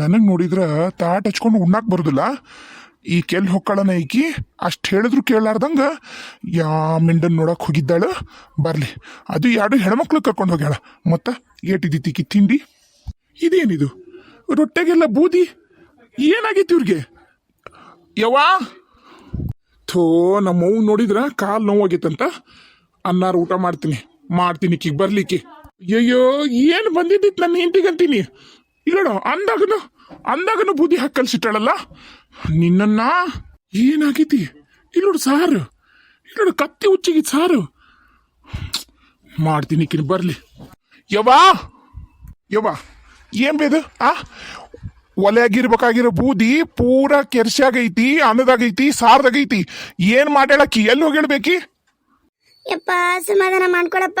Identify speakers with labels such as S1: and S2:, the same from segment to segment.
S1: ನನಗೆ ನೋಡಿದ್ರೆ ತಾಟ್ ಹಚ್ಕೊಂಡು ಉಣ್ಣಾಕ್ ಬರುದಿಲ್ಲ. ಈ ಕೆಲ್ ಹೊಕ್ಕಳನ ಈಕಿ ಅಷ್ಟು ಹೇಳಿದ್ರು ಕೇಳಾರ್ದಂಗ ಯಾ ಮಿಂಡನ್ ನೋಡಕ್ಕೆ ಹೋಗಿದ್ದಾಳ. ಬರಲಿ, ಅದು ಎರಡು ಹೆಣ್ಮಕ್ಳು ಕರ್ಕೊಂಡು ಹೋಗ್ಯಾಳ. ಮತ್ತು ಈಕಿ ತಿಂಡಿ? ಇದೇನಿದು? ರೊಟ್ಟೆಗೆಲ್ಲ ಬೂದಿ? ಏನಾಗೈತಿ ಇವ್ರಿಗೆ? ಯವ್ವಾ? ಥೋ ನಮ್ಮವ್ ನೋಡಿದ್ರ ಕಾಲ್ ನೋವಾಗೈತಂತ. ಅನ್ನಾರು ಊಟ ಮಾಡ್ತೀನಿ. ಮಾಡ್ತೀನಿ ಈಕಿಗೆ ಬರ್ಲಿಕ್ಕೆ ಅಯ್ಯೋ ಏನು ಬಂದಿದ್ದಿತ್ತು ನನ್ನ ಹೆಂಡತಿಗಂತೀನಿ? ಇಲ್ಲೋಡು ಅಂದಾಗನು ಅಂದಾಗನು ಬೂದಿ ಹಾಕಿ ಕಲ್ಸಿಟ್ಟಾಳಲ್ಲ ನಿನ್ನನ್ನ? ಏನಾಗೈತಿ? ಇಲ್ಲೋಡು ಸಾರು. ಇಲ್ಲೋಡು ಕತ್ತಿ ಉಚ್ಚಿಗೆ ಸಾರು. ಮಾಡ್ತೀನಿ ಕಿನ್ ಬರ್ಲಿ. ಯವ್ವಾ? ಯವ್ವ, ಏನ್ ಬೇದು? ಆ? ಒಲೆಯಾಗಿರ್ಬೇಕಾಗಿರೋ ಬೂದಿ ಪೂರಾ ಕೆರ್ಸಾಗೈತಿ ಅನ್ನದಾಗೈತಿ, ಸಾರ್ದಾಗೈತಿ. ಏನ್ ಮಾಡ್ಯಾಳಕ್ಕಿ? ಎಲ್ಲಿ ಹೋಗಿಳ್ಬೇಕಿ
S2: ಯಪ್ಪ ಸಮಾಧಾನ ಮಾಡ್ಕೊಳಪ್ಪ.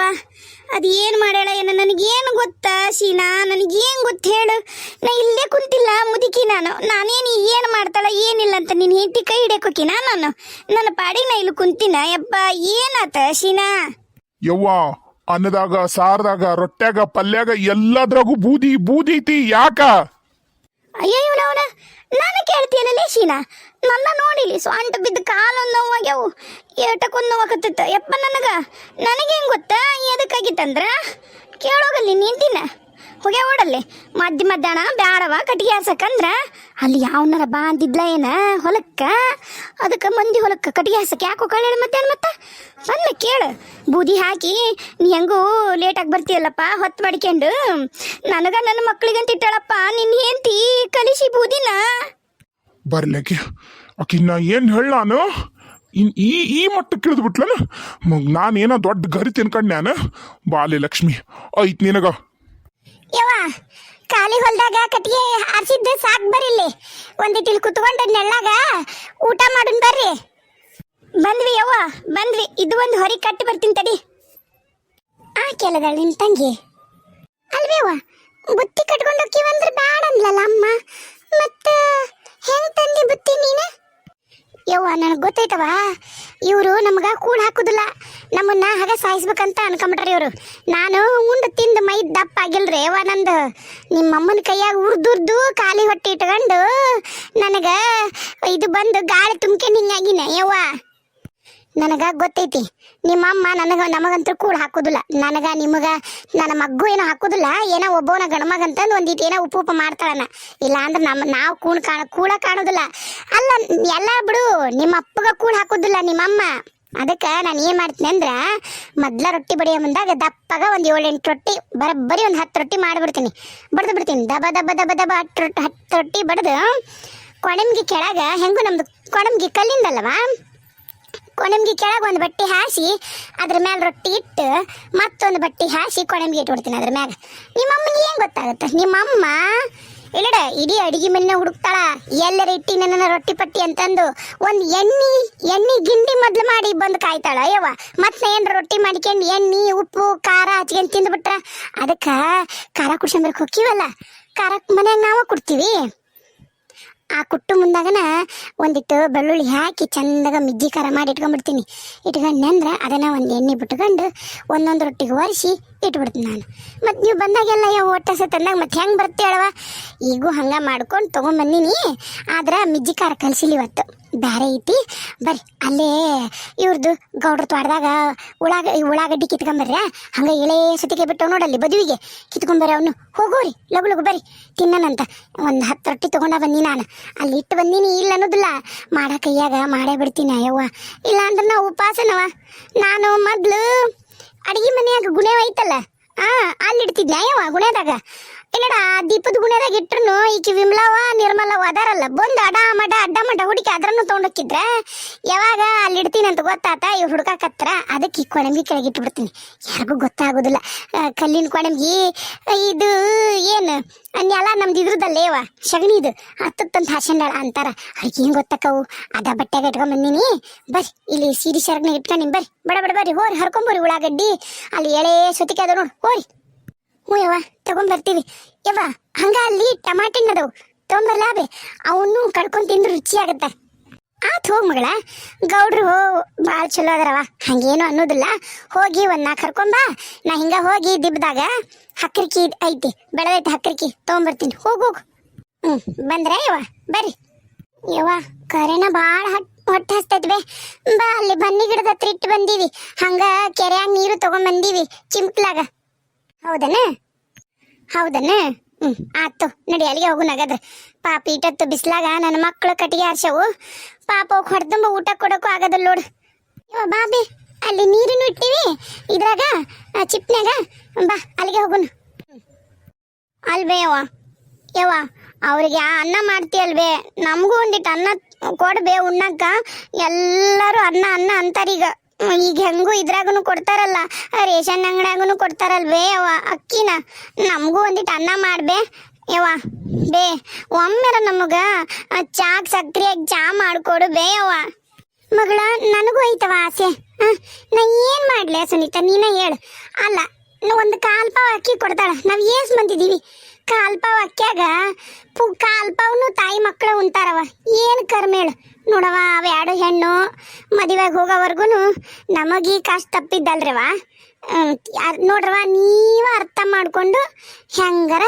S2: ಅದು ಏನು ಮಾಡ್ಯಾಳ ಏನ? ನನಗೇನು ಗೊತ್ತಾ ಶೀನಾ? ನನಗೇನು ಗೊತ್ತು ಹೇಳು? ನಾ ಇಲ್ಲೇ ಕುಂತಿಲ್ಲ ಮುದುಕಿ ನಾನು. ನಾನೇನು ಏನು ಮಾಡ್ತಾಳ ಏನಿಲ್ಲ ಅಂತ ನೀನು ಹೆಂಡತಿ ಕೈ ಹಿಡಿಯೋಕೋಕಿನ ನಾನು? ನನ್ನ ಪಾಡಿಗೆ ನಾ ಇಲ್ಲಿ ಕುಂತಿನ? ಯಪ್ಪ ಏನಾತ ಶೀನಾ?
S1: ಯವ್ವ ಅನ್ನದಾಗ ಸಾರದಾಗ ರೊಟ್ಟ್ಯಾಗ ಪಲ್ಯಾಗ ಎಲ್ಲದ್ರಾಗೂ ಬೂದಿ ಬೂದಿ ಐತಿ ಯಾಕ?
S2: ಅಯ್ಯೋ ಇವನವನ ನಾನು ಕೇಳ್ತೀಯಲ್ಲ ಶೀನಾ? ನನ್ನ ನೋಡಿಲಿ ಸೊಂಟ ಬಿದ್ದ ಕಾಲೊಂದು ಏಟಕ್ಕೊಂದು ನೋವಾಕತ್ತಿತ್ತ ಯಪ್ಪ ನನಗೆ. ನನಗೇನು ಗೊತ್ತಾ? ಎದಕ್ಕಾಗಿತ್ತಂದ್ರ ಕೇಳೋಗಲ್ಲಿ ನಿಂತಿನ. ಹೋಗ್ಯ ಓಡಲ್ಲಿ. ಮಧ್ಯ ಮಧ್ಯಾಹ್ನ ಬ್ಯಾಡವ ಕಟ್ಟಿಗೆ ಅಲ್ಲಿ ಯಾವನಾರ ಬಾ ಅಂದಿದ್ಲ ಏನ? ಹೊಲಕ್ಕ? ಅದಕ್ಕೆ ಮಂದಿ ಹೊಲಕ್ಕ ಕಟ್ಟಿಗೆ ಯಾಕೆ ಯಾಕೋ ಕಳ್ಳ ಮಧ್ಯಾಹ್ನ ಮತ್ತೆ? ಬಂದ ಕೇಳು. ಬೂದಿ ಹಾಕಿ, ನೀ ಹೆಂಗೂ ಲೇಟಾಗಿ ಬರ್ತೀಯಲ್ಲಪ್ಪ ಹೊತ್ತು ಮಾಡ್ಕೊಂಡು. ನನಗೆ ನನ್ನ ಮಕ್ಳಿಗಂತ ಇಟ್ಟಳಪ್ಪ ನಿನ್ನ ಹೆಂಡತಿ ಕಲಿಸಿ ಬೂದಿನ.
S1: ಬರ್ಲಿಕ್ಕೆ ನಾ ಏನ್ ಹೇಳ ನಾನು? ಇನ್ ಈ ಈ ಮಟ್ಟಕ್ಕೆ ಇಳಿದು ಬಿಟ್ಲನ ನಾನೇನೋ ದೊಡ್ಡ ಗರಿ ತಿನ್ಕಂಡ್ ನಾನು ಬಾಲೆ ಲಕ್ಷ್ಮಿ, ಐತ್ ನಿನಗ.
S2: ಯವ್ವ, ಖಾಲಿ ಹೊಲ್ದಾಗ ಕಟ್ಟಿಗೆ ಹಾರಿಸಿದ್ದು ಸಾಕ್ ಬರಿಲ್ಲಿ ಒಂದಿಟ್ಟು ಇಲ್ಲಿ ಕುತ್ಕೊಂಡು ನೆಳ್ಳಾಗ ಊಟ ಮಾಡೋಣ ಬರ್ರಿ. ಬಂದ್ವಿ ಯವ್ವ, ಬಂದ್ವಿ. ಇದು ಒಂದು ಹೊರಿ ಕಟ್ಟಿ ಬರ್ತೀನಿ ತಡಿ. ಆ ಕೆಲದಾಳ ನಿನ್ ತಂಗಿ ಅಲ್ವೇವ ಬುತ್ತಿ ಕಟ್ಕೊಂಡು ಹೋಗ್ತೀವಂದ್ರೆ ಬ್ಯಾಡ ಅಂದ್ಲಲ್ಲ ಅಮ್ಮ ಮತ್ತ ಹೆಂಗ್ ತಂದಿ ಬುತ್ತಿ ನೀನು? ಯವ್ವ, ನನಗೆ ಗೊತ್ತೈತವ ಇವರು ನಮ್ಗೆ ಕೂಳು ಹಾಕುದಿಲ್ಲ. ನಮ್ಮನ್ನ ಹಾಗ ಸಾಯಿಸ್ಬೇಕಂತ ಅನ್ಕೊಂಬಿಟ್ರಿ ಇವರು. ನಾನು ಉಂಡು ತಿಂದು ಮೈ ದಪ್ಪ ಆಗಿಲ್ರಿ ಯವ್ವ ನಂದು. ನಿಮ್ಮ ಅಮ್ಮನ ಕೈಯಾಗ ಉರ್ದುರ್ದು ಖಾಲಿ ಹೊಟ್ಟೆ ಇಟ್ಕೊಂಡು ನನಗೆ ಇದು ಬಂದು ಗಾಳಿ ತುಂಬ್ಕೊಂಡು ಹಿಂಗಾಗಿನ ಯವ್ವ. ನನಗ ಗೊತ್ತೈತಿ. ನಿಮ್ಮಮ್ಮ ನನಗ, ನಮಗಂತೂ ಕೂಡ ಹಾಕುದಿಲ್ಲ. ನನಗ, ನಿಮಗ, ನನ್ನ ಮಗ್ಗು ಏನೋ ಹಾಕೋದಿಲ್ಲ. ಏನೋ ಒಬ್ಬವನ ಗಣಮಗ ಅಂತಂದು ಒಂದಿಟ್ಟು ಏನೋ ಉಪ್ಪು ಉಪ್ಪು ಮಾಡ್ತಾಳನ. ಇಲ್ಲ ಅಂದ್ರೆ ನಮ್ಮ ನಾವು ಕೂಣ್ ಕಾಣ ಕೂಡ ಕಾಣೋದಿಲ್ಲ. ಅಲ್ಲ, ಎಲ್ಲ ಬಿಡು ನಿಮ್ಮ ಅಪ್ಪಗ ಕೂಡ ಹಾಕುದಿಲ್ಲ ನಿಮ್ಮಮ್ಮ. ಅದಕ್ಕೆ ನಾನು ಏನು ಮಾಡ್ತೀನಿ ಅಂದ್ರೆ, ಮೊದ್ಲ ರೊಟ್ಟಿ ಬಡಿಯೋ ಮುಂದಾಗ ದಪ್ಪಗ ಒಂದು ಏಳೆಂಟು ರೊಟ್ಟಿ, ಬರೋಬ್ಬರಿ ಒಂದು ಹತ್ತು ರೊಟ್ಟಿ ಮಾಡಿಬಿಡ್ತೀನಿ. ಬಡ್ದು ಬಿಡ್ತೀನಿ. ದಬ ದಬ ದಬ ದಬ, ಹತ್ತು ರೊಟ್ಟಿ ಹತ್ತು ರೊಟ್ಟಿ ಬಡ್ದು ಕೊಣಮ್ಗಿ ಕೆಳಗೆ ಹೆಂಗು ನಮ್ದು ಕೊಣಮ್ಗಿ ಕಲ್ಲಿಂದಲ್ವಾ? ಕೊಣಮ್ಗಿ ಕೆಳಗೆ ಒಂದು ಬಟ್ಟೆ ಹಾಸಿ, ಅದ್ರ ಮ್ಯಾಲ ರೊಟ್ಟಿ ಇಟ್ಟು ಮತ್ತೊಂದು ಬಟ್ಟೆ ಹಾಸಿ ಕೊಣಮ್ಗಿ ಇಟ್ಬಿಡ್ತೀನಿ ಅದ್ರ ಮ್ಯಾಗ. ನಿಮ್ಮಮ್ಮನಿಗೆ ಏನು ಗೊತ್ತಾಗುತ್ತೆ? ನಿಮ್ಮಮ್ಮ, ಇಲ್ಲಡ, ಇಡೀ ಅಡಿಗೆ ಮನೆ ಹುಡುಕ್ತಾಳ. ಎಲ್ಲರ ಇಟ್ಟಿ ನನ್ನ ರೊಟ್ಟಿ ಪಟ್ಟಿ ಅಂತಂದು ಒಂದು ಎಣ್ಣೆ ಎಣ್ಣೆ ಗಿಂಡಿ ಮೊದ್ಲು ಮಾಡಿ ಬಂದು ಕಾಯ್ತಾಳ. ಅಯ್ಯವ ಮತ್ತೆ ಏನು ರೊಟ್ಟಿ ಮಾಡ್ಕೊಂಡು ಎಣ್ಣೆ, ಉಪ್ಪು, ಖಾರ ಹಚ್ಕೊಂಡು ತಿಂದುಬಿಟ್ರ? ಅದಕ್ಕೆ ಖಾರ ಕುಡ್ಸಂಬರ್ಕ್ ಹೋಗ್ತೀವಲ್ಲ? ಖಾರ ಮನ್ಯಾಗ ನಾವು ಕೊಡ್ತೀವಿ. ಆ ಕುಟ್ಟು ಮುಂದಾಗನ ಒಂದಿಟ್ಟು ಬೆಳ್ಳುಳ್ಳಿ ಹಾಕಿ ಚಂದಾಗ ಮಿಜ್ಜಿ ಖಾರ ಮಾಡಿ ಇಟ್ಕೊಂಡ್ಬಿಡ್ತೀನಿ. ಇಟ್ಕೊಂಡ್ನಂದ್ರೆ ಅದನ್ನು ಒಂದು ಎಣ್ಣೆ ಬಿಟ್ಕೊಂಡು ಒಂದೊಂದು ರೊಟ್ಟಿಗೆ ಒರೆಸಿ ಇಟ್ಬಿಡ್ತೀನಿ ನಾನು. ಮತ್ತು ನೀವು ಬಂದಾಗೆಲ್ಲ ಯಾವ ಹೊಟ್ಟೆ ತಂದಾಗ ಮತ್ತೆ ಹೆಂಗೆ ಬರುತ್ತೆ ಹೇಳವ ಈಗೂ ಹಂಗೆ ಮಾಡ್ಕೊಂಡು ತೊಗೊಂಬಂದಿನಿ ಆದ್ರೆ ಮಿಜ್ಜಿ ಖಾರ ಕಲಿಸಿಲಿ ಇವತ್ತು. ಬೇರೆ ಐತಿ. ಬರ್ರಿ, ಅಲ್ಲೇ ಇವ್ರದ್ದು ಗೌಡ್ರ ತೋಟದಾಗ ಉಳ್ಳಾಗ ಉಳ್ಳಾಗಡ್ಡಿ ಕಿತ್ಕೊಂಬರ್ರ? ಹಂಗೆ ಎಳೆ ಸತಿಗೆ ಬಿಟ್ಟು ನೋಡಲ್ಲಿ ಬದುವಿಗೆ. ಕಿತ್ಕೊಂಬರ್ರಿ ಅವನು. ಹೋಗೋರಿ ಲಗು ಲಗು ಬರ್ರಿ. ತಿನ್ನನಂತ. ಒಂದು ಹತ್ತು ರೊಟ್ಟಿ ತೊಗೊಂಡ ಬನ್ನಿ ನಾನು. ಅಲ್ಲಿ ಇಟ್ಟು ಬಂದೀನಿ, ಇಲ್ಲ ಅನ್ನೋದಿಲ್ಲ. ಮಾಡ ಕೈಯಾಗ, ಮಾಡೇ ಬಿಡ್ತೀನಿ ಅಯ್ಯವ್ವ. ಇಲ್ಲ ಅಂದ್ರೆ ನಾವು ಉಪವಾಸನವ ನಾನು ಮೊದ್ಲು ಅಡಿಗೆ ಮನೆಯಾಗ ಗುಣೆ ಐತಲ್ಲ? ಆ ಅಲ್ಲಿ ಇಡ್ತಿದ್ನ ಅಯ್ಯವ್ವ, ಗುಣೆದಾಗ. ಇಲ್ಲಡ, ದೀಪದ ಗುಣದಾಗ ಇಟ್ರು ಈಕಿ ವಿಮಲವ, ನಿರ್ಮಲವ ಅದಾರಲ್ಲ, ಬಂದು ಅಡ ಮಡ, ಅಡ್ಡ ಮಡ ಹುಡುಕಿ ಅದ್ರನ್ನು ತೊಗೊಂಡೋಗಿದ್ರ ಯಾವಾಗ ಅಲ್ಲಿ ಇಡ್ತೀನಿ ಅಂತ ಗೊತ್ತಾತ ಇವ್ ಹುಡುಕಾಕತ್ರ, ಅದಕ್ಕೆ ಈ ಕೊಣಂಬಿ ಕೆಳಗೆ ಇಟ್ಬಿಡ್ತೀನಿ. ಯಾರಿಗೂ ಗೊತ್ತಾಗೋದಿಲ್ಲ. ಕಲ್ಲಿನ ಕೊಣಂಬಿ, ಇದು ಏನು ನೆಲ ನಮ್ದು ಇದ್ರದಲ್ಲೇವ ಇದು, ಹತ್ತತ್ತಂತ ಹಾಸಂಡಾಳ ಅಂತಾರ. ಅವ್ರಿಗೆ ಏನು ಗೊತ್ತಕ್ಕವು ಅದ ಬಟ್ಟೆಗೆ ಇಟ್ಕೊಂಡ್ ಬಂದೀನಿ ಬರ್ರಿ, ಇಲ್ಲಿ ಸೀರೆ ಶರ್ಗನ ಇಟ್ಕೊಂಡಿನಿ, ಬರ್ರಿ. ಬಡ ಬಡ ಬರ್ರಿ, ಹೋರಿ, ಹರ್ಕೊಂಬರ್ರಿ ಉಳ್ಳಾಗಡ್ಡಿ. ಅಲ್ಲಿ ಎಳೆ ಸುತ್ತಿಗೆ ಅದ ನೋಡಿ, ಹೋರಿ. ಹ್ಞೂ ಯವ್ವ ತಗೊಂಬರ್ತೀವಿ. ಯವ್ವ, ಹಂಗ ಅಲ್ಲಿ ಟಮಾಟಿನ್ ಅದಾವು ತೊಗೊಂಬರ್ಲಾ ಬೇ ಅವನು ಕಡ್ಕೊಂಡು ತಿಂದ್ರೆ ರುಚಿ ಆಗತ್ತೆ. ಆತ್ ಹೋಗ್ ಮಗಳ. ಗೌಡ್ರು ಭಾಳ ಚಲೋ ಅದರವ ಹಂಗೇನು ಅನ್ನೋದಿಲ್ಲ. ಹೋಗಿ ಒಂದ್ ನಾಲ್ಕು ಕರ್ಕೊಂಬಾ ನಾ ಹಿಂಗ ಹೋಗಿ ದಿಬ್ಬದಾಗ ಹಕ್ಕರಿಕಿ ಐತಿ, ಬೆಳೆದೈತಿ ಹಕ್ಕರಿಕಿ ತೊಗೊಂಬರ್ತೀನಿ. ಹೋಗ್ ಹ್ಮ್, ಬಂದ್ರೆ ಯವ್ವ, ಬರ್ರಿ. ಯವ್ವ, ಕರೆನ ಭಾಳ ಹೊಟ್ಟೆ ಹಸ್ತೈತಿ ಬಾ. ಅಲ್ಲಿ ಬನ್ನಿ ಗಿಡದ ಹತ್ರ ಇಟ್ಟು ಬಂದೀವಿ. ಹಂಗ ಕೆರೆಯಾಗ ನೀರು ತಗೊಂಡ್ ಬಂದೀವಿ ಚಿಮ್ಕ್ಲಾಗ. ಹೌದನ? ಹೌದನ? ಹ್ಮ್, ಆತು. ನಡಿ ಅಲ್ಲಿಗೆ ಹೋಗು ನಗದ್ರ ಪಾಪ ಇಟ್ಟತ್ತು ಬಿಸ್ಲಾಗ ನನ್ನ ಮಕ್ಕಳು ಕಟ್ಟಿಗೆ ಆರ್ಸವು ಪಾಪ ಹೋಗಿ ಹೊಡೆದಂಬ ಊಟ ಕೊಡಕ್ಕೂ ಆಗೋದಿಲ್ಲ ನೋಡು ಯವ್ವ ಬಾಬಿ, ಅಲ್ಲಿ ನೀರನ್ನು ಇಟ್ಟಿವಿ. ಇದ್ರಾಗ ಚಿಪ್ನ್ಯಾಗ. ಬಾ, ಅಲ್ಲಿಗೆ ಹೋಗುನು. ಅಲ್ವೇ ಯವ್ವ. ಯವ್ವ, ಅವ್ರಿಗೆ ಅನ್ನ ಮಾಡ್ತೀಯಲ್ವೇ? ನಮಗೂ ಒಂದಿಟ್ಟು ಅನ್ನ ಕೊಡ್ಬೇ ಉಣ್ಣಕ್ಕ ಎಲ್ಲರೂ ಅನ್ನ ಅನ್ನ ಅಂತಾರೀಗ. ಈಗ ಹೆಂಗೂ ಇದ್ರಾಗೂ ಕೊಡ್ತಾರಲ್ಲ, ರೇಷನ್ ಅಂಗಡಿಯಾಗೂ ಕೊಡ್ತಾರಲ್ವೇ ಯವ್ವ, ಅಕ್ಕಿನ? ನಮಗೂ ಒಂದಿಟ್ಟು ಅನ್ನ ಮಾಡ್ಬೇ ಯವ್ವ. ಬೇ, ಒಮ್ಮೆರ ನಮಗ ಚಾಕ್ ಸಕ್ರಿಯಾಗಿ ಚಾ ಮಾಡ್ಕೊಡು ಬೇ ಯವ್ವ. ಮಗಳ, ನನಗೂ ಐತವ ಆಸೆ. ನಾ ಏನ್ ಮಾಡ್ಲೆ ಸುನೀತಾ, ನೀನ ಹೇಳು. ಅಲ್ಲ ಒಂದು ಕಾಲ್ ಪಾವ್ ಅಕ್ಕಿ ಕೊಡ್ತಾಳ, ನಾವ್ ಏಸ್ ಬಂದಿದೀವಿ ಕಾಲ್ ಪಾವ್ ಅಕ್ಕಿಯಾಗ ಪು ಕಾಲ್ ಪಾವ್ನು ತಾಯಿ ಮಕ್ಕಳು ಉಂತಾರವ ಏನ್ ಕರ್ಮೇಳು? ನೋಡವ ಅವ ಎರಡು ಹೆಣ್ಣು, ಮದುವೆಗೆ ಹೋಗೋವರ್ಗು ನಮಗೀ ಕಷ್ಟ ತಪ್ಪಿದ್ದಲ್ರವ ನೋಡ್ರವ ನೀವ ಅರ್ಥ ಮಾಡ್ಕೊಂಡು ಹೆಂಗಾರ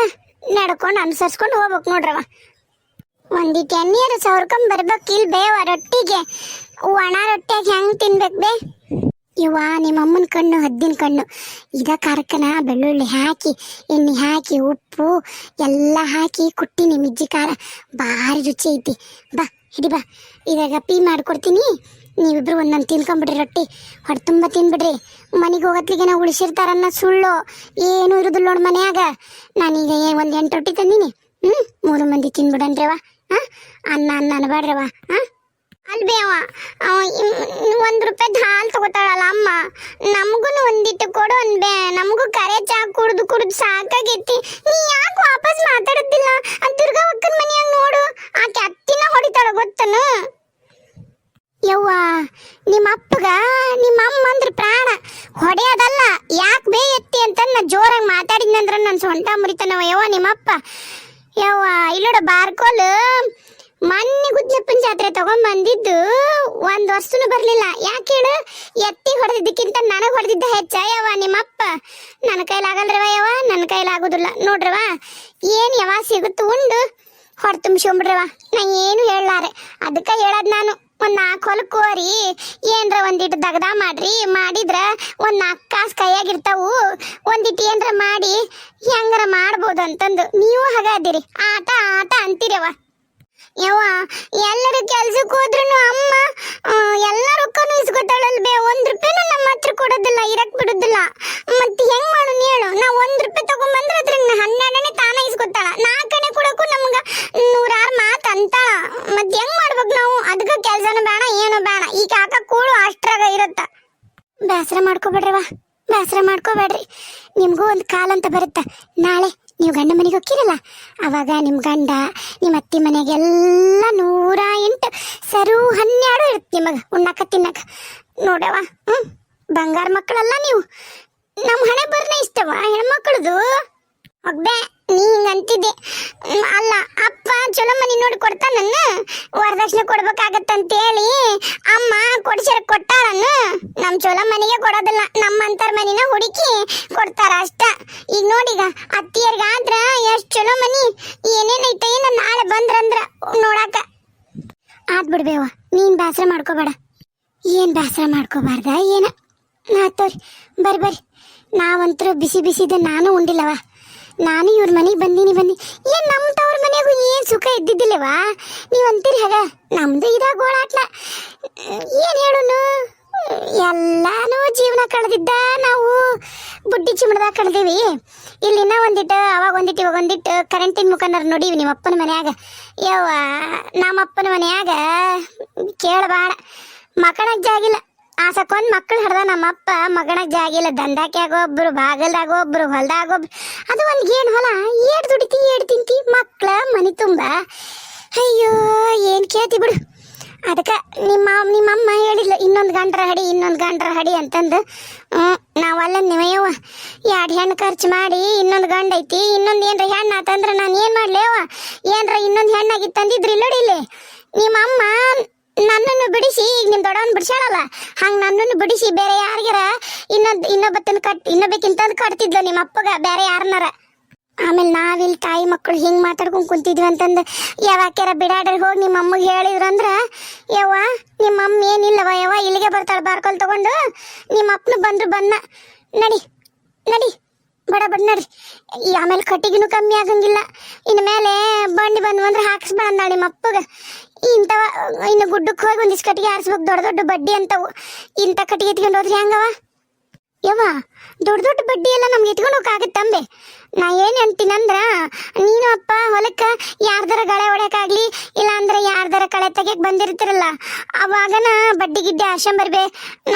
S2: ನಡ್ಕೊಂಡು ಅನುಸರಿಸ್ಕೊಂಡು ಹೋಗ್ಬೇಕು ನೋಡ್ರವ ಒಂದಿಟ್ಟು ಎಣ್ಣೀರು ಸವ್ರ್ಕೊಂಡ್ ಬರ್ಬೇಕು ಇಲ್ಲಿ ಬೇವ ರೊಟ್ಟಿಗೆ, ಒಣ ರೊಟ್ಟಿಯಾಗ ಹೆಂಗ್ ತಿನ್ಬೇಕು ಬೇ? ಇವ ನಿಮ್ಮ ಅಮ್ಮನ ಕಣ್ಣು, ಹದ್ದಿನ ಕಣ್ಣು. ಇದ ಕರ್ಕನ ಬೆಳ್ಳುಳ್ಳಿ ಹಾಕಿ, ಎಣ್ಣೆ ಹಾಕಿ, ಉಪ್ಪು ಎಲ್ಲ ಹಾಕಿ ಕುಟ್ಟಿನಿ ಮಿಜ್ಜಿ ಖಾರ ಭಾರಿ ರುಚಿ ಐತಿ. ಬಾ ಹಿಡಿ ಬಾ. ಇದಾಗ ಪೀ ಮಾಡ್ಕೊಡ್ತೀನಿ. ನೀವಿಬ್ರು ಒಂದೊಂದು ತಿನ್ಕೊಂಬಿಡ್ರಿ ರೊಟ್ಟಿ. ಹೊಟ್ಟೆ ತುಂಬ ತಿನ್ಬಿಡ್ರಿ. ಮನೆಗೆ ಹೋಗತ್ಲಿಗೆ ನಾವು ಉಳಿಸಿರ್ತಾರನ್ನ ಸುಳ್ಳು. ಏನೂ ಇರೋದಿಲ್ಲ ನೋಡಿ ಮನ್ಯಾಗ. ನಾನೀಗ ಒಂದು ಎಂಟು ರೊಟ್ಟಿ ತಂದೀನಿ. ಹ್ಞೂ ಮೂರು ಮಂದಿ ತಿನ್ಬಿಡನ್ರವ? ಹಾಂ ಅನ್ನ ಅನ್ನ ಅನ್ಬೇಡ್ರವ ಹಾ ಅಲ್ಬೇ ಅವ? ಒಂದ್ ರೂಪಾಯಿ ಹಾಲು ತಗೋತಾಳಲ್ಲ ಅಮ್ಮ. ನಮಗೂ ಒಂದಿಟ್ಟು ಕೊಡು ಅನ್ಬೆ. ನಮಗೂ ಕರೆ ಚಾ ಕುಡ್ದು ಕುಡ್ದು ಸಾಕಾಗೈತಿ. ನೀ ಯಾಕೆ ವಾಪಸ್ ಮಾತಾಡೋದಿಲ್ಲ? ಆ ದುರ್ಗಾ ಅಕ್ಕನ ಮನೆಯಾಗ ನೋಡು. ಆಕೆ ಅತ್ತಿನ ಹೊಡಿತಾಳ ಗೊತ್ತನು? ಯವ್ವ ನಿಮ್ಮ ಅಪ್ಪಗ ನಿಮ್ಮ ಅಮ್ಮ ಅಂದ್ರೆ ಪ್ರಾಣ. ಹೊಡೆಯೋದಲ್ಲ. ಯಾಕೆ ಬೇ ಎತ್ತಿ ಅಂತ ನಾ ಜೋರಾಗಿ ಮಾತಾಡಿದ್ನಂದ್ರೆ ನನ್ನ ಸೊಂಟ ಮುರಿತಾನವ ಯವ್ವ ನಿಮ್ಮಪ್ಪ. ಯವ್ವ, ಇಲ್ಲೋಡ ಬಾರ್ಕೋಲು. ಮೊನ್ನೆ ಗುದ್ಲಪ್ಪನ ಜಾತ್ರೆ ತಗೊಂಡ್ ಬಂದಿದ್ದು ಒಂದ್ ವರ್ಷನು ಬರ್ಲಿಲ್ಲ. ಯಾಕೆ ಹೇಳು? ಎತ್ತಿ ಹೊಡೆದಿದ್ದಕ್ಕಿಂತ ನನಗ್ ಹೊಡೆದಿದ್ದ ಹೆಚ್ಚ ಯಾವ ನಿಮ್ಮಪ್ಪ. ನನ್ನ ಕೈಲಾಗಲ್ರವ ಯವ ನನ್ನ ಕೈಲಾಗುದಿಲ್ಲ ನೋಡ್ರವ ಏನ್ ಯಾವ ಸಿಗುತ್ತ ಉಂಡು? ಹೊರ ತುಂಬಿಸ್ಕೊಂಬಿಡ್ರವ ನಾ ಏನು ಹೇಳಾರೆ ಅದಕ್ಕೆ ಹೇಳದ್ ನಾನು. ಒಂದ್ ನಾಲ್ಕು ಹೊಲ ಕೋರಿ ಏನ್ರ ಒಂದಿಟ್ಟು ದಗದ ಮಾಡ್ರಿ. ಮಾಡಿದ್ರ ಒಂದ್ ನಾಲ್ಕು ಕಾಸು ಕೈಯಾಗಿರ್ತಾವು. ಒಂದಿಟ್ಟು ಏನ್ರ ಮಾಡಿ ಹೆಂಗರ ಮಾಡ್ಬೋದು ಅಂತಂದು ನೀವು ಹಾಗಾದಿರಿ. ಆಟ ಆಟ ಅಂತೀರವ ಯವ್ವ, ಎಲ್ಲರೂ ಕೆಲ್ಸಕ್ಕೆ ಹೋದ್ರು ಅಮ್ಮ ಎಲ್ಲ ರೊಕ್ಕನು ಇಸ್ಕೊತಾಳಲ್ ಬೇ ಒಂದ್ ರೂಪಾಯಿನೂ ನಮ್ಮ ಹತ್ರ ಕೊಡೋದಿಲ್ಲ, ಇರಕ್ ಬಿಡೋದಿಲ್ಲ. ಮತ್ತೆ ಹೆಂಗ್ ಮಾಡೋಣ ಹೇಳು? ನಾ ಒಂದ್ ರೂಪಾಯಿ ತಗೊಂಬಂದ್ರೆ ಅದ್ರ ಹನ್ನೆರಡನೇ ತಾನ ಇಸ್ಕೊತಾಳ. ನಾಲ್ಕನೇ ಕೊಡಕ್ಕೂ ನಮ್ಗ ನೂರಾರು ಮಾತು ಅಂತಾಳ. ಮತ್ ಹೆಂಗ್ ಮಾಡ್ಬೇಕು ನಾವು? ಅದಕ್ಕೆ ಕೆಲ್ಸನೂ ಬೇಡ, ಏನು ಬೇಡ. ಈಗ ಕಾಕ ಕೂಳು ಅಷ್ಟ್ರಾಗ ಇರುತ್ತ. ಬೇಸರ ಮಾಡ್ಕೋಬೇಡ್ರವ ಬೇಸರ ಮಾಡ್ಕೋಬೇಡ್ರಿ. ನಿಮ್ಗೂ ಒಂದು ಕಾಲ ಅಂತ ಬರುತ್ತೆ. ನಾಳೆ ನೀವು ಗಂಡ ಮನೆಗೆ ಹೋಗಿರಲ್ಲ ಅವಾಗ ನಿಮ್ಮ ಗಂಡ ನಿಮ್ಮ ಅತ್ತಿ ಮನೆಗೆಲ್ಲ ನೂರ ಎಂಟು ಸರು ಹನ್ನೆರಡು ಇರುತ್ತೆ ನಿಮಗೆ ಉಣ್ಣಾಕ ತಿನ್ನಕ ನೋಡವ ಹ್ಞೂ ಬಂಗಾರ ಮಕ್ಕಳಲ್ಲ ನೀವು. ನಮ್ಮ ಹಣೆ ಬರ್ನ ಇಷ್ಟವ ಹೆಣ್ಮಕ್ಳದು. ಒಬ್ಬೆ ನೀ ಅಂತಿದ್ದೆ ಅಲ್ಲ, ಅಪ್ಪ ಚಲೋ ಮನಿ ನೋಡಿ ಕೊಡ್ತಾನನ್ನ ವರದಕ್ಷಿಣೆ ಕೊಡ್ಬೇಕಾಗತ್ತಂತ ಹೇಳಿ ಅಮ್ಮ ಕೊಡ್ಸಿರ ಕೊಟ್ಟಾಳನ್ನ? ನಮ್ ಚಲೋ ಮನಿಗೆ ಕೊಡೋದಿಲ್ಲ, ನಮ್ಮ ಅಂತರ್ ಮನಿನ ಹುಡುಕಿ ಕೊಡ್ತಾರ ಅಷ್ಟ. ಈಗ ನೋಡಿಗ ಅತ್ತಿಯರ್ಗಾದ್ರ ಎಷ್ಟ್ ಚಲೋ ಮನಿ ಏನೇನೈತೆ ಏನ ನಾಳೆ ಬಂದ್ರಂದ್ರ ನೋಡಾಕ. ಆತ್ ಬಿಡ್ಬೇವ, ನೀನ್ ಬೇಸರ ಮಾಡ್ಕೋಬೇಡ. ಏನ್ ಬೇಸರ ಮಾಡ್ಕೋಬಾರ್ದ, ಏನ? ಆತೋರಿ ಬರ್ರಿ ಬರ್ರಿ. ನಾವಂತರೂ ಬಿಸಿ ಬಿಸಿದ ನಾನು ಉಂಡಿಲ್ಲವ. ನಾನು ಇವ್ರ ಮನೆಗೆ ಬಂದೀನಿ ಬನ್ನಿ ಏನ್ ನಮ್ಮ ತವ್ರ ಮನೆಗೂ ಏನ್ ಸುಖ ಇದ್ದಿದ್ದಿಲ್ಲವಾ? ನೀವ್ ಅಂತೀರಿ ಹಾಗ? ನಮ್ದು ಇದ ಗೋಳಾಟ್ಲ. ಏನ್ ಹೇಳುನು? ಎಲ್ಲಾನು ಜೀವನ ಕಳೆದಿದ್ದ ನಾವು. ಬುಡ್ಡಿ ಚಿಮಡದಾಗ ಇಲ್ಲಿ ಇಲ್ಲಿನ ಒಂದಿಟ್ಟು, ಅವಾಗ ಒಂದಿಟ್ಟು, ಇವಾಗ ಒಂದಿಟ್ಟು ಕರೆಂಟಿನ ಮುಖಾಂತರ ನೋಡೀವಿ ನಿಮ್ಮ ಅಪ್ಪನ ಮನ್ಯಾಗ. ಯವ್ವ ನಮ್ಮ ಅಪ್ಪನ ಮನ್ಯಾಗ ಕೇಳಬೇಡ. ಮಕ್ಕಳಾಗ ಜಾಗಿಲ್ಲ ಸಕೊಂದ್ ಮಕ್ಳು ಮಗನ ನಮ್ಮಪ್ಪ ಮಗನ ಜಾಗಿಲ್ಲ ಆಗೋ ಒಬ್ರು, ಬಾಗಲ್ದಾಗ ಒಬ್ರು, ಹೊಲ್ದಾಗ ಒಬ್ರು. ಅದು ಒಂದ್ ಏನ್ ಹೊಲ. ಏಡ್ ದುಡಿತಿ, ಏಡ್ ತಿಂತಿ, ಮಕ್ಳ ಮನಿ ತುಂಬ. ಅಯ್ಯೋ, ಏನ್ ಕೇಳ್ತಿ ಬಿಡು. ಅದಕ್ಕ ನಿಮ್ಮ ನಿಮ್ಮಮ್ಮ ಹೇಳಿಲ್ಲ ಇನ್ನೊಂದು ಗಂಡ್ರ ಹಡಿ, ಇನ್ನೊಂದು ಗಂಡ್ರ ಹಡಿ ಅಂತಂದು. ನಾವಲ್ಲ ನಿಮಯವ್ವ ಎರಡು ಹೆಣ್ಣು ಖರ್ಚು ಮಾಡಿ ಇನ್ನೊಂದು ಗಂಡ ಐತಿ, ಇನ್ನೊಂದು ಏನ್ರ ಹೆಣ್ಣು ಆತಂದ್ರ ನಾನು ಏನ್ ಮಾಡ್ಲೇವ ಏನ್ರ ಇನ್ನೊಂದು ಹೆಣ್ಣಾಗಿತ್ತಂದಿದ್ರಿ ನೋಡಿ ಇಲ್ಲಿ ನಿಮ್ಮಮ್ಮ ನನ್ನನ್ನು ಬಿಡಿಸಿ, ಈಗ ನಿಮ್ ದೊಡ್ಡವನ್ ಬಿಡಿಸ್ಯಾಳಲ್ಲ? ಹಂಗ ನನ್ನನ್ನು ಬಿಡಿಸಿ, ಬೇರೆ ಯಾರಿಗಾರ ಇನ್ನೊಂದ್, ಇನ್ನೊಬ್ಬತ್ತನ್ ಕಟ್ ಇನ್ನೊಬ್ಬಕ್ಕಿಂತ ಕಟ್ತಿದ್ಲು ನಿಮ್ಮ ಅಪ್ಪಗ, ಬೇರೆ ಯಾರನ್ನಾರ ಆಮೇಲೆ ನಾವಿಲ್ಲಿ ತಾಯಿ ಮಕ್ಕಳು ಹಿಂಗೆ ಮಾತಾಡ್ಕೊಂಡು ಕುಂತಿದ್ವಿ ಅಂತಂದು ಯಾವಾಕ್ಯಾರ ಬಿಡಾಡ್ರಿ ಹೋಗಿ ನಿಮ್ಮ ಅಮ್ಮಗೆ ಹೇಳಿದ್ರಂದ್ರ, ಯವ್ವ ನಿಮ್ಮ ಅಮ್ಮ ಏನಿಲ್ಲವ ಯವ್ವ, ಇಲ್ಲಿಗೆ ಬರ್ತಾಳೆ ಬಾರ್ಕೊಲ್ ತಗೊಂಡು ನಿಮ್ಮ ಅಪ್ಪನ ಬಂದ್ರು ಬಂದ ನಡಿ ನಡಿ. ಬಡ ಬಡ ಈ ಆಮೇಲೆ ಕಟ್ಟಿಗಿನೂ ಕಮ್ಮಿ ಆಗಂಗಿಲ್ಲ. ಇನ್ನು ಮೇಲೆ ಬಂಡಿ ಬಂದ್ವು ಅಂದ್ರೆ ಹಾಕ್ಸ್ಬೇಡ ಅಂದಾಳ ನಿಮ್ಮ ಅಪ್ಪಗ. ಇಂಥವ, ಇನ್ನು ಗುಡ್ಡಕ್ಕೆ ಹೋಗಿ ಒಂದಿಷ್ಟು ಕಟ್ಟಿಗೆ ಆರಿಸ್ಬೇಕು. ದೊಡ್ಡ ದೊಡ್ಡ ಬಡ್ಡಿ ಅಂತವು ಇಂಥ ಕಟ್ಟಿಗೆ ಎತ್ಕೊಂಡು ಹೋದ್ರೆ ಹೆಂಗವ? ಯವ್ವ, ದೊಡ್ಡ ದೊಡ್ಡ ಬಡ್ಡಿ ಎಲ್ಲ ನಮ್ಗೆ ಎತ್ಕೊಂಡು ತಂಬೆ. ನಾ ಏನು ಅಂದ್ರ, ನೀನು ಅಪ್ಪ ಹೊಲಕ್ಕೆ ಯಾರ್ದಾರ ಗಳೆ ಹೊಡ್ಯಕ್ಕಾಗ್ಲಿ ಇಲ್ಲ ಅಂದ್ರೆ ಯಾರ್ದಾರ ಕಳೆ ತೆಗಿಯಕ್ ಬಂದಿರ್ತಿರಲ್ಲ, ಅವಾಗನ ಬಡ್ಡಿ ಗಿಡ್ಡಿ ಆಶಂಬರ್ಬೆ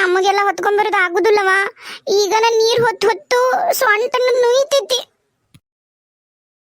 S2: ನಮಗೆಲ್ಲ ಹೊತ್ಕೊಂಬರೋದು ಆಗುದಿಲ್ಲವ ಈಗನ ನೀರು ಹೊತ್ತು ಹೊತ್ತು ಸೊಂಟನ್ನು ನುಯ್ತೈತಿ